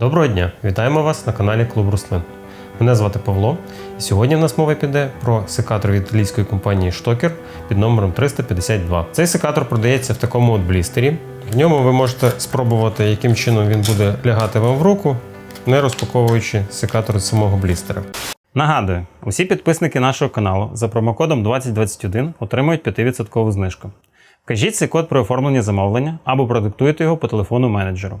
Доброго дня! Вітаємо вас на каналі Клуб Руслин. Мене звати Павло, і сьогодні в нас мова піде про секатор від італійської компанії Штокер під номером 352. Цей секатор продається в такому от блістері. В ньому ви можете спробувати, яким чином він буде лягати вам в руку, не розпаковуючи секатор з самого блістера. Нагадую, усі підписники нашого каналу за промокодом 2021 отримують 5% знижку. Вкажіть цей код при оформленні замовлення або продиктуйте його по телефону менеджеру.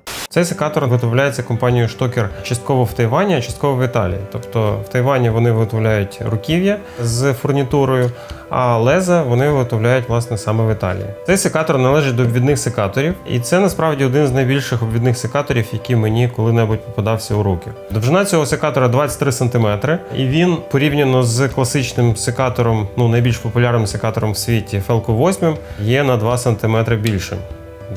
Цей секатор виготовляється компанією Штокер частково в Тайвані, а частково в Італії. Тобто в Тайвані вони виготовляють руків'я з фурнітурою, а леза вони виготовляють власне саме в Італії. Цей секатор належить до обвідних секаторів, і це насправді один з найбільших обвідних секаторів, який мені коли-небудь попадався у руки. Довжина цього секатора 23 см, і він порівняно з класичним секатором, ну найбільш популярним секатором в світі Felco 8, є на 2 см більшим.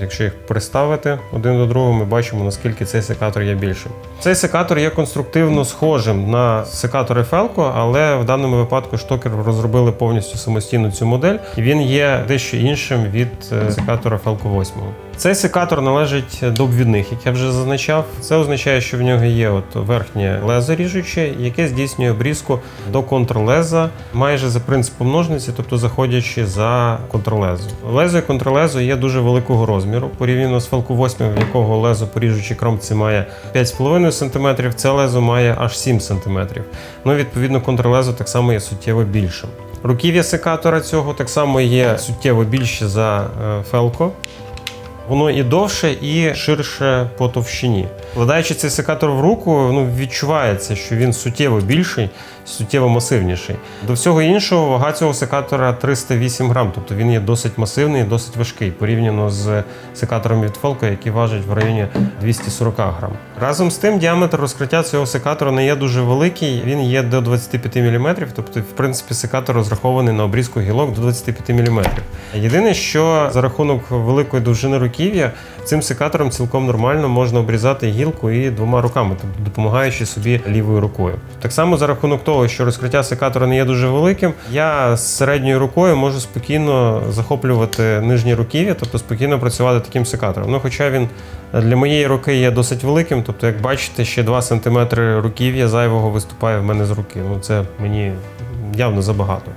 Якщо їх приставити один до другого, ми бачимо, наскільки цей секатор є більшим. Цей секатор є конструктивно схожим на секатори Felco, але в даному випадку штокер розробили повністю самостійно цю модель, і він є дещо іншим від е, секатора Felco 8. Цей секатор належить до обвідних, як я вже зазначав. Це означає, що в нього є от верхнє лезо ріжуче, яке здійснює обрізку до контрлеза майже за принципом ножниці, тобто заходячи за контрлезо. Лезо і контрлезо є дуже великого розміру. Порівняно з Falco 8, в якого лезо поріжучі кромці має 5,5 см, це лезо має аж 7 см. Ну, відповідно, контрлезо так само є суттєво більшим. Руків'я секатора цього так само є суттєво більше за е, Felco. Воно і довше, і ширше по товщині. Вкладаючи цей секатор в руку, ну відчувається, що він суттєво більший, суттєво масивніший. До всього іншого, вага цього секатора 308 грам, тобто він є досить масивний досить важкий, порівняно з секатором від Felco, який важить в районі 240 грам. Разом з тим, діаметр розкриття цього секатора не є дуже великий, він є до 25 мм, тобто, в принципі, секатор розрахований на обрізку гілок до 25 мм. Єдине, що за рахунок великої довжини руків'я цим секатором цілком нормально можна обрізати гілку і двома руками, тобто допомагаючи собі лівою рукою. Так само за рахунок того, що розкриття секатора не є дуже великим, я з середньою рукою можу спокійно захоплювати нижні руків'я, тобто спокійно працювати таким секатором. Ну, хоча він для моєї руки є досить великим, тобто, як бачите, ще 2 см руків'я зайвого виступає в мене з руки. Ну це мені явно забагато.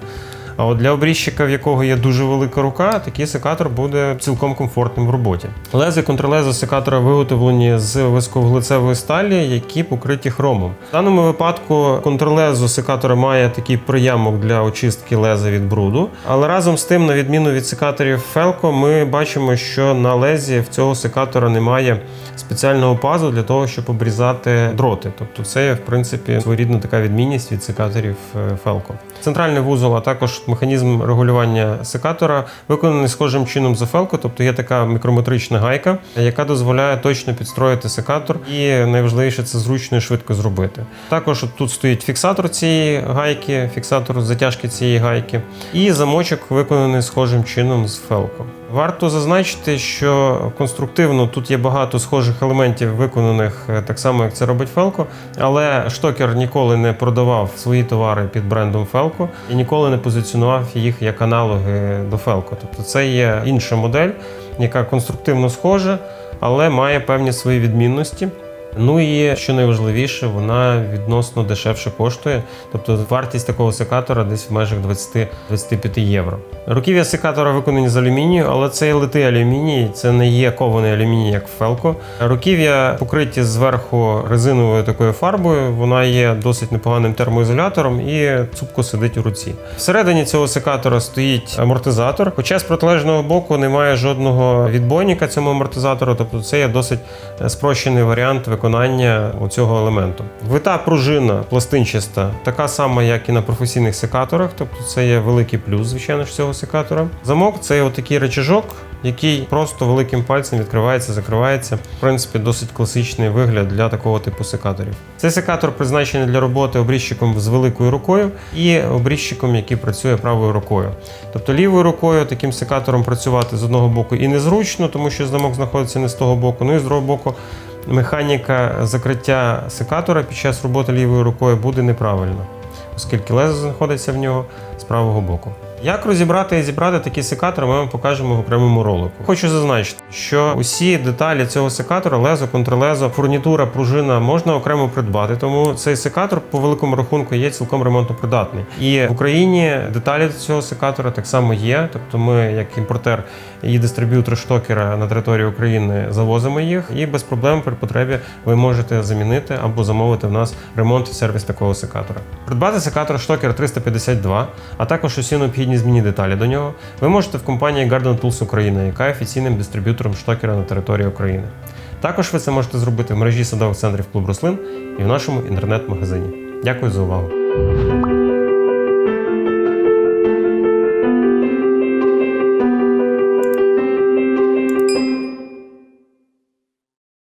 А от для обрізчика, в якого є дуже велика рука, такий секатор буде цілком комфортним в роботі. Лези контрлези секатора виготовлені з висковуглецевої сталі, які покриті хромом. В даному випадку контрлезу секатора має такий приямок для очистки леза від бруду. Але разом з тим, на відміну від секаторів Felco, ми бачимо, що на лезі в цього секатора немає спеціального пазу для того, щоб обрізати дроти. Тобто, це в принципі своєрідна така відмінність від секаторів е, Felco. Центральний вузол, а також механізм регулювання секатора виконаний схожим чином за фелку, тобто є така мікрометрична гайка, яка дозволяє точно підстроїти секатор, і найважливіше це зручно і швидко зробити. Також тут стоїть фіксатор цієї гайки, фіксатор затяжки цієї гайки, і замочок виконаний схожим чином з Felco. Варто зазначити, що конструктивно тут є багато схожих елементів, виконаних е, так само, як це робить Фелко, але штокер ніколи не продавав свої товари під брендом Фелко і ніколи не позиціонував їх як аналоги до Фелко. Тобто це є інша модель, яка конструктивно схожа, але має певні свої відмінності. Ну і що найважливіше, вона відносно дешевше коштує. Тобто вартість такого секатора десь в межах 20-25 євро. Руків'я секатора виконані з алюмінію, але це є литий алюміній, це не є кований алюміній, як Felco. Руків'я покриті зверху резиновою такою фарбою. Вона є досить непоганим термоізолятором і цупко сидить у руці. Всередині цього секатора стоїть амортизатор, хоча з протилежного боку немає жодного відбойника цьому амортизатору, тобто це є досить спрощений варіант виконання цього елементу. Вита пружина пластинчаста, така сама, як і на професійних секаторах, тобто це є великий плюс, звичайно ж, цього секатора. Замок це отакий речажок, який просто великим пальцем відкривається, закривається. В принципі, досить класичний вигляд для такого типу секаторів. Цей секатор призначений для роботи обрізчиком з великою рукою і обрізчиком, який працює правою рукою. Тобто лівою рукою таким секатором працювати з одного боку і незручно, тому що замок знаходиться не з того боку, ну і з другого боку. Механіка закриття секатора під час роботи лівою рукою буде неправильна, оскільки лезо знаходиться в нього з правого боку. Як розібрати і зібрати такий секатор, ми вам покажемо в окремому ролику. Хочу зазначити, що усі деталі цього секатора, лезо, контрлезо, фурнітура, пружина можна окремо придбати. Тому цей секатор по великому рахунку є цілком ремонтно придатний. І в Україні деталі цього секатора так само є. Тобто, ми, як імпортер і дистриб'ютор штокера на території України, завозимо їх, і без проблем при потребі ви можете замінити або замовити в нас ремонт і сервіс такого секатора. Придбати секатор штокер 352, а також усі необхідні змінні деталі до нього, ви можете в компанії Garden Tools Україна, яка є офіційним дистриб'ютором штокера на території України. Також ви це можете зробити в мережі садових центрів клуб рослин і в нашому інтернет-магазині. Дякую за увагу.